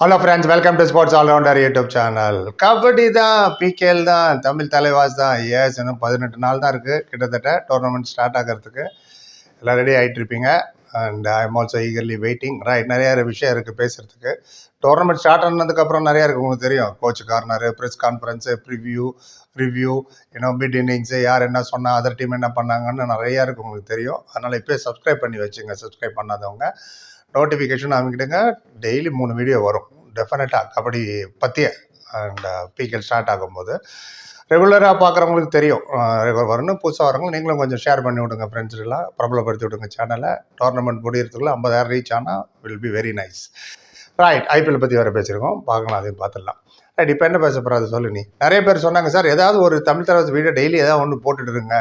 Hello friends welcome to sports allrounder YouTube channel kabaddi தான் PKL தான் தமிழ் தலைவாஸ் தான். As இன்னும் பதினெட்டு நாள் தான் இருக்குது கிட்டத்தட்ட டோர்னமெண்ட் ஸ்டார்ட் ஆகிறதுக்கு. எல்லாம் ரெடி ஆகிட்டு இருப்பீங்க. And I am also eagerly waiting right நிறைய விஷயம் இருக்குது பேசுகிறதுக்கு டோர்னமெண்ட் ஸ்டார்ட் ஆனதுக்கப்புறம் நிறையா இருக்குது உங்களுக்கு தெரியும். Coach corner press conference preview review ஏன்னா மிட் இன்னிங்ஸு யார் என்ன சொன்னால் அதர் டீம் என்ன பண்ணாங்கன்னு நிறையா இருக்குது உங்களுக்கு தெரியும். அதனால் இப்போயே சப்ஸ்கிரைப் பண்ணி வச்சுங்க சப்ஸ்கிரைப் பண்ணாதவங்க. நோட்டிஃபிகேஷன் அமைக்கிடுங்க டெய்லி மூணு வீடியோ வரும். டெஃபினட்டாக கபடி பற்றிய அந்த பிகேல் ஸ்டார்ட் ஆகும்போது. ரெகுலராக பார்க்குறவங்களுக்கு தெரியும். ரெகுலர் வரணும் புதுசாக வரவங்க நீங்களும் கொஞ்சம் ஷேர் பண்ணி விடுங்க ஃப்ரெண்ட்ஸ்லாம் பிரபலப்படுத்தி விடுங்க சேனலை டோர்னமெண்ட் முடியறதுக்குள்ள ஐம்பதாயிரம் ரீச் ஆனால் will be very nice right IPL பற்றி வேறு பேசியிருக்கோம் பார்க்கலாம் அதையும் பார்த்துடலாம். ரைட் இப்போ என்ன பேச போகிறது சொல்லு நீ. நிறைய பேர் சொன்னாங்க சார் ஏதாவது ஒரு தமிழ் தலைவர் வீடியோ டெய்லி ஏதாவது ஒன்று போட்டுட்டு இருங்க.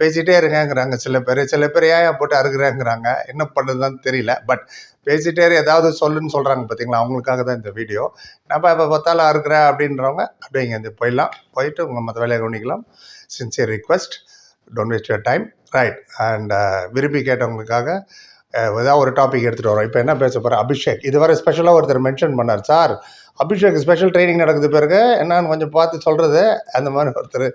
பேசிகிட்டே இருக்கேங்கிறாங்க சில பேர் சில பேர் ஏன் போட்டு அறுக்குறேங்கிறாங்க. என்ன பண்ணுறதுன்னு தெரியல. பட் பேசிகிட்டே இரு, ஏதாவது சொல்லுன்னு சொல்கிறாங்க பார்த்தீங்களா அவங்களுக்காக தான் இந்த வீடியோ. நம்ம இப்போ பார்த்தாலும் அறுக்கிறேன் அப்படின்றவங்க அப்படியே இங்கே இருந்து போயிடலாம். போயிட்டு உங்கள் மற்ற வேலையை கவனிக்கலாம். Sincere request don't waste your time right and விரும்பி கேட்டவங்களுக்காக ஏதாவது ஒரு டாபிக் எடுத்துகிட்டு வரோம். இப்போ என்ன பேச போகிறேன் அபிஷேக். இதுவரை ஸ்பெஷலாக ஒருத்தர் மென்ஷன் பண்ணார். சார் அபிஷேக் ஸ்பெஷல் ட்ரைனிங் நடக்குது பிறகு என்னன்னு கொஞ்சம் பார்த்து சொல்கிறது அந்த மாதிரி ஒருத்தர்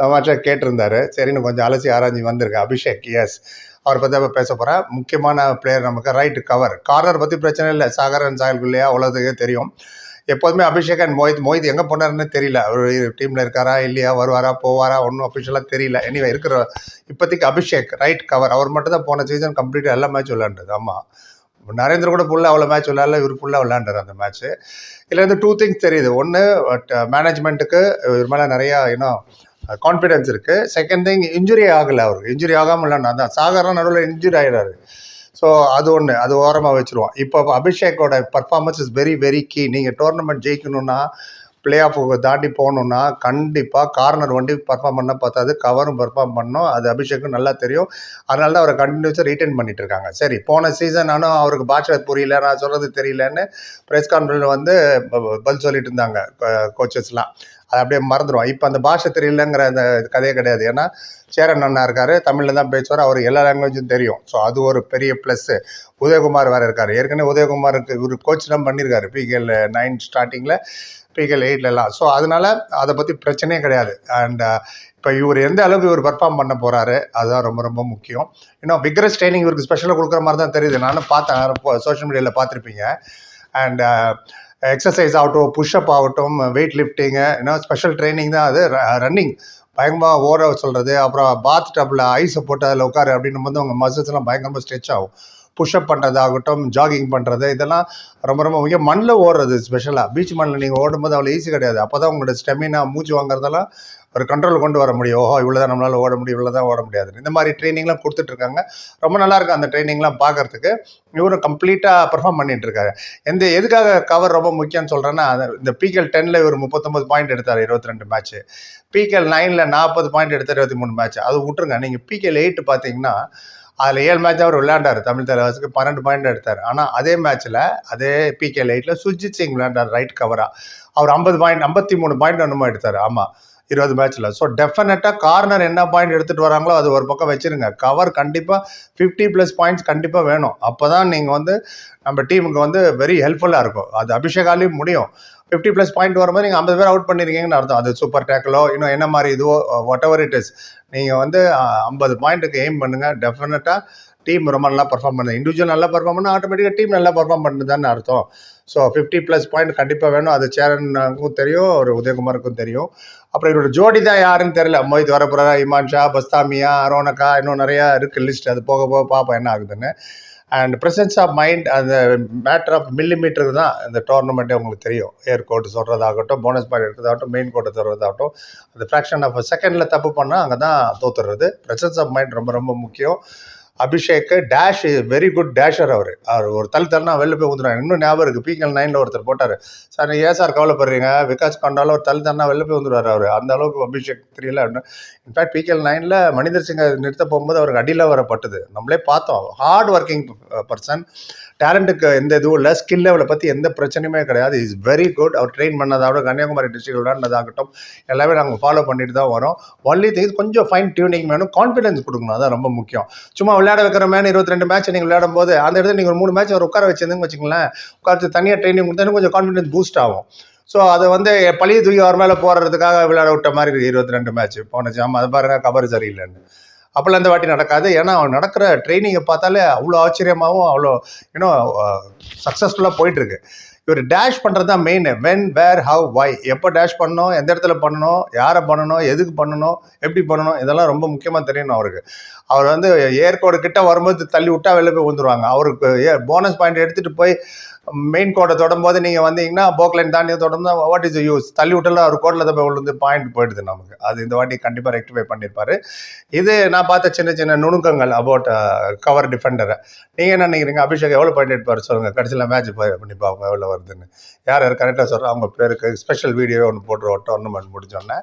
தமாஷா கேட்டிருந்தாரு. சரின்னு கொஞ்சம் அலசி ஆராய்ச்சி வந்திருக்கு. அபிஷேக் எஸ் அவரை பற்றி அப்போ பேச போகிறேன் முக்கியமான பிளேயர் நமக்கு ரைட்டு கவர் கார்னர் பற்றி பிரச்சனை இல்லை. சாகரன் சாயல்குள்ளேயே அவ்வளோதுக்கே தெரியும். எப்போதுமே அபிஷேக் அண்ட் மோஹித் மோஹித் எங்கே போனாருன்னு தெரியல. அவர் டீமில் இருக்காரா இல்லையா வருவாரா போவாரா ஒன்றும் அஃபிஷியலாக தெரியல. எனிவே இருக்கிற இப்போதைக்கு அபிஷேக் ரைட் கவர் அவர் மட்டும் தான் போன சீசன் கம்ப்ளீட்டாக எல்லா மேட்ச் விளாண்டது ஆமாம் நரேந்திர கூட ஃபுல்லாக அவ்வளோ மேட்ச் விளையாடல இவர் ஃபுல்லாக விளாண்டார் அந்த மேட்ச்சு இதில் வந்து டூ திங்ஸ் தெரியுது. ஒன்று மேனேஜ்மெண்ட்டுக்கு uh, இவர் மேலே நிறையா இன்னும் கான்ஃபிடென்ஸ் இருக்குது செகண்ட் திங் இன்ஜுரி ஆகலை அவருக்கு இன்ஜுரி ஆகாமல் இல்லைன்னா தான் சாகரம் நடுவில் இன்ஜுரி ஆகிடாரு ஸோ அது ஒன்று அது ஓரமாக வச்சுருவோம். இப்போ அபிஷேக்கோட performance is very very key நீங்கள் டோர்னமெண்ட் ஜெயிக்கணும்னா பிளே ஆஃப் தாண்டி போகணுன்னா கண்டிப்பாக கார்னர் வண்டி பர்ஃபார்ம் பண்ண பார்த்தாது கவரும் பர்ஃபார்ம் பண்ணோம் அது அபிஷேக்கும் நல்லா தெரியும். அதனால தான் அவரை கண்டினியூஸாக ரீட்டைன் பண்ணிட்டு இருக்காங்க. சரி போன சீசன் ஆனால் அவருக்கு பாஷை புரியல. நான் சொல்கிறது தெரியலன்னு ப்ரெஸ் கான்ஃபரன்ஸ் வந்து ப- பதில் சொல்லிட்டு இருந்தாங்க கோச்சஸ்லாம் அது அப்படியே மறந்துடும் இப்போ அந்த பாஷை தெரியலங்கிற அந்த கதையே கிடையாது. ஏன்னா சேரன் அண்ணா இருக்காரு தமிழில் தான் பேசுவார் அவர் எல்லா லாங்குவேஜும் தெரியும். ஸோ அது ஒரு பெரிய ப்ளஸ்ஸு உதயகுமார் வேறு இருக்கார். ஏற்கனவே உதயகுமாருக்கு இவர் கோச்லாம் பண்ணியிருக்காரு பிகேஎல் நைன் ஸ்டார்டிங்கில் பிகேஎல் எயிட்லலாம் ஸோ அதனால் அதை பற்றி பிரச்சனையே கிடையாது. அண்ட் uh, இப்போ இவர் எந்த அளவுக்கு இவர் பர்ஃபார்ம் பண்ண போகிறாரு அதுதான் ரொம்ப ரொம்ப முக்கியம். இன்னும் விக்ரஸ் ட்ரைனிங் இவருக்கு ஸ்பெஷலாக கொடுக்குற மாதிரி தான் தெரியுது. நானும் பார்த்தேன் சோஷியல் மீடியாவில் பார்த்துருப்பீங்க. அண்ட் எக்ஸசைஸ் ஆகட்டும் புஷ்அப் ஆகட்டும் வெயிட் லிஃப்டிங்கு ஏன்னா ஸ்பெஷல் ட்ரைனிங் தான் அது. ரன்னிங் பயங்கரமாக ஓட சொல்கிறது அப்புறம் பாத் டப்பில் ஐஸை போட்டு அதில் உட்காரு அப்படின்னும் போது உங்கள் மசில்ஸ்லாம் பயங்கரமாக ஸ்ட்ரெச் ஆகும். புஷ்அப் பண்ணுறதாகட்டும் ஜாகிங் பண்ணுறது இதெல்லாம் ரொம்ப ரொம்ப முக்கியம். மண்ணில் ஓடுறது ஸ்பெஷலாக பீச் மண்ணில் நீங்கள் ஓடும்போது அவ்வளோ ஈஸி கிடையாது. அப்போ தான் உங்களோட ஸ்டெமினா மூச்சு வாங்குறதெல்லாம் ஒரு கண்ட்ரோல் கொண்டு வர முடியும். ஓஹோ இவ்வளோ தான் நம்மளால் ஓட முடியும் இவ்வளோ தான் ஓட முடியாது இந்த மாதிரி ட்ரைனிங்லாம் கொடுத்துட்ருக்காங்க ரொம்ப நல்லா அந்த ட்ரைனிங்லாம் பார்க்குறதுக்கு. இவரும் கம்ப்ளீட்டாக பெர்ஃபார்ம் பண்ணிகிட்ருக்காரு எந்த எதுக்காக கவர் ரொம்ப முக்கியம்னு சொல்கிறேன்னா இந்த பிகேஎல் டென்னில் இவர் முப்பத்தொம்பது பாயிண்ட் எடுத்தார் இருபத்தி ரெண்டு மேட்ச்சு பிகேஎல் நைனில் நாற்பது பாயிண்ட் எடுத்தார் இருபத்தி மூணு மேட்ச் அது விட்ருங்க நீங்கள் பிகேஎல் எயிட் பார்த்தீங்கன்னா அதில் ஏழு மேட்ச் அவர் விளையாண்டார். தமிழ் தலைவாசுக்கு பன்னெண்டு பாயிண்ட் எடுத்தார். ஆனால் அதே மேட்ச்சில் அதே பிகே லைட்டில் சுஜித் சிங் விளையாண்டார் ரைட் கவராக அவர் ஐம்பது பாயிண்ட் ஐம்பத்தி மூணு பாயிண்ட் ஒன்றுமா எடுத்தார். ஆமாம் இருபது மேட்ச்சில் ஸோ டெஃபினட்டாக கார்னர் என்ன பாயிண்ட் எடுத்துகிட்டு வராங்களோ அது ஒரு பக்கம் வச்சிருங்க. கவர் கண்டிப்பாக ஃபிஃப்டி ப்ளஸ் பாயிண்ட்ஸ் கண்டிப்பாக வேணும். அப்போ தான் நீங்கள் வந்து நம்ம டீமுக்கு வந்து வெரி ஹெல்ப்ஃபுல்லாக இருக்கும். அது அபிஷேகாலையும் முடியும். ஃபிஃப்டி ப்ளஸ் பாயிண்ட் வரும்போது நீங்கள் ஐம்பது பேர் அவுட் பண்ணியிருக்கீங்கன்னு அர்த்தம். அது சூப்பர் டேக்கிளோ இன்னும் என்ன மாதிரி இதுவோ வாட் எவர் இட் இஸ் நீங்கள் வந்து ஐம்பது பாயிண்ட்டுக்கு எய்ம் பண்ணுங்கள் டெஃபினட்டாக டீம் ரொம்ப நல்லா பர்ஃபார்ம் பண்ணுது. இண்டிவிஜுவல் நல்லா பர்ஃபார்ம் பண்ணால் ஆட்டோமேட்டிக்காக டீம் நல்லா பர்ஃபார்ம் பண்ணுதுன்னு அர்த்தம். ஸோ ஃபிஃப்டி ப்ளஸ் பாயிண்ட் கண்டிப்பாக வேணும். அது சேரனுக்கும் தெரியும் ஒரு உதயகுமாருக்கும் தெரியும். அப்புறம் இவரோட ஜோடி தான் யாருன்னு தெரியல. மொய்த் வரப்புறா இமான் ஷா பஸ்தாமியா அரோனக்கா இன்னும் நிறையா இருக்குது லிஸ்ட் அது போக போக பார்ப்போம் என்ன ஆகுதுன்னு. அண்ட் ப்ரெசன்ஸ் ஆஃப் மைண்ட் அந்த மேட்டர் ஆஃப் மில்லிமீட்டர் தான் இந்த டோர்னமெண்ட்டே உங்களுக்கு தெரியும். ஏர் கோட்டு சொல்கிறதாகட்டும் போனஸ் பாயிண்ட் எடுக்கிறதாகட்டும் மெயின் கோட்டை தருவதாகட்டும் அந்த ஃப்ராக்ஷன் ஆஃப் செகண்டில் தப்பு பண்ணால் அங்கே தான் தோத்துறது ப்ரெசன்ஸ் ஆஃப் மைண்ட் ரொம்ப ரொம்ப முக்கியம். Abhishek dash very good dasher அவர். அவர் ஒரு தள்ளி தள்ளினா வெளில போய் ஊந்துறாங்க இன்னும் ஞாபகம் இருக்குது பிகல் நைனில் ஒருத்தர் போட்டார். சார் நீங்கள் ஏன் சார் கவலைப்படுறீங்க? விகாஸ் கண்டாலும் ஒரு தள்ளி தள்ளினா வெளில போய் வந்துடுவார் அவர். அந்த அளவுக்கு அபிஷேக் தெரியல. இன்ஃபேக்ட் பிகேஎல் நைனில் மனிதர் சிங்கை நிறுத்த போகும்போது அவருக்கு அடியில் வரப்பட்டது நம்மளே பார்த்தோம். ஹார்ட் ஒர்க்கிங் பர்சன் டேலண்ட்டுக்கு எந்த இதுவும் இல்லை. ஸ்கில் லெவலை பற்றி எந்த பிரச்சனையுமே கிடையாது. இஸ் வெரி குட் அவர் ட்ரெயின் பண்ணதாகட்டும் கன்னியாகுமரி டிஸ்ட்ரிக்ட் விளையாண்டதாகட்டும் எல்லாமே நாங்கள் ஃபாலோ பண்ணிட்டு தான் வரோம். ஒன்லி திங்ஸ் கொஞ்சம் ஃபைன் டியூனிங் வேணும். கான்ஃபிடன்ஸ் கொடுக்கணும். அதான் ரொம்ப முக்கியம். சும்மா விளையாட வைக்கிற மேன் இருபத்தி ரெண்டு மேட்ச் நீங்கள் விளையாடும் போது அந்த இடத்துல நீங்கள் ஒரு மூணு மேட்ச் அவர் உட்கார வச்சிருந்தீங்க வச்சுங்களேன் உட்கார தனியாக ட்ரைனிங் கொடுத்தா கொஞ்சம் கான்ஃபிடன்ஸ் பூஸ்ட் ஆகும். ஸோ அதை வந்து பழைய தூக்கி அவர் மேலே போடுறதுக்காக விளையாட விட்ட மாதிரி இருபத்தி ரெண்டு மேட்ச் போன ஜாம் அது பாருங்க கவர் சரியில்லைன்னு. அப்போல்லாம் இந்த வாட்டி நடக்காது. ஏன்னா அவன் நடக்கிற ட்ரைனிங்கை பார்த்தாலே அவ்வளோ ஆச்சரியமாகவும் அவ்வளோ யூனோ சக்ஸஸ்ஃபுல்லாக போயிட்டுருக்கு. இவர் டேஷ் பண்ணுறது தான் main when where how why எப்போ டேஷ் பண்ணணும் எந்த இடத்துல பண்ணணும் யாரை பண்ணணும் எதுக்கு பண்ணணும் எப்படி பண்ணணும் இதெல்லாம் ரொம்ப முக்கியமாக தெரியணும் அவருக்கு. அவர் வந்து ஏர்கோடு கிட்ட வரும்போது தள்ளி விட்டா வெளில போய் வந்துடுவாங்க அவருக்கு போனஸ் பாயிண்ட் எடுத்துகிட்டு போய் மெயின் கோட்டை தொடும்போது நீங்கள் வந்தீங்கன்னா போக்லைன் தாண்டி தொடர்ந்து வாட் இஸ் யூஸ் தள்ளி விட்டல அவர் கோட்டில் தான் போய் விழுந்து பாயிண்ட் போயிடுது நமக்கு. அது இந்த வாட்டி கண்டிப்பாக ரெக்டிஃபை பண்ணியிருப்பாரு இது நான் பார்த்த சின்ன சின்ன நுணுக்கங்கள் அபவுட் கவர் டிஃபெண்டரை நீங்கள் என்ன நினைக்கிறீங்க? அபிஷேக் எவ்வளோ பாயிண்ட் எடுப்பார் சொல்லுங்கள் கடைசியில் மேட்ச் பண்ணி பார்ப்போம் எவ்வளோ வருதுன்னு. யார் யார் கரெக்டாக சொல்கிறோம் அவங்க பேருக்கு ஸ்பெஷல் வீடியோ ஒன்று போட்டுருவோம் டோர்னமெண்ட் முடிஞ்சோடனே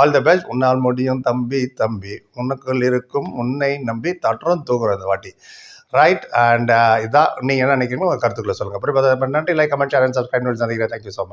ஆல் த பெஸ்ட் உன்னால் முடியும் தம்பி தம்பி. உனக்குள் இருக்கும் உன்னை நம்பி தட்டுறோம் தூக்குறோம் இந்த வாட்டி. ரைட் அண்ட் இதான் நீங்கள் என்ன நினைக்கிறீங்களோ உங்கள் கருத்துக்களை சொல்லுங்கள் அப்புறம் நன்றி. லைக் கமெண்ட் சேனல் சப்ஸ்கிரைப் சந்திக்கிறேன் தேங்க்யூ ஸோ மச்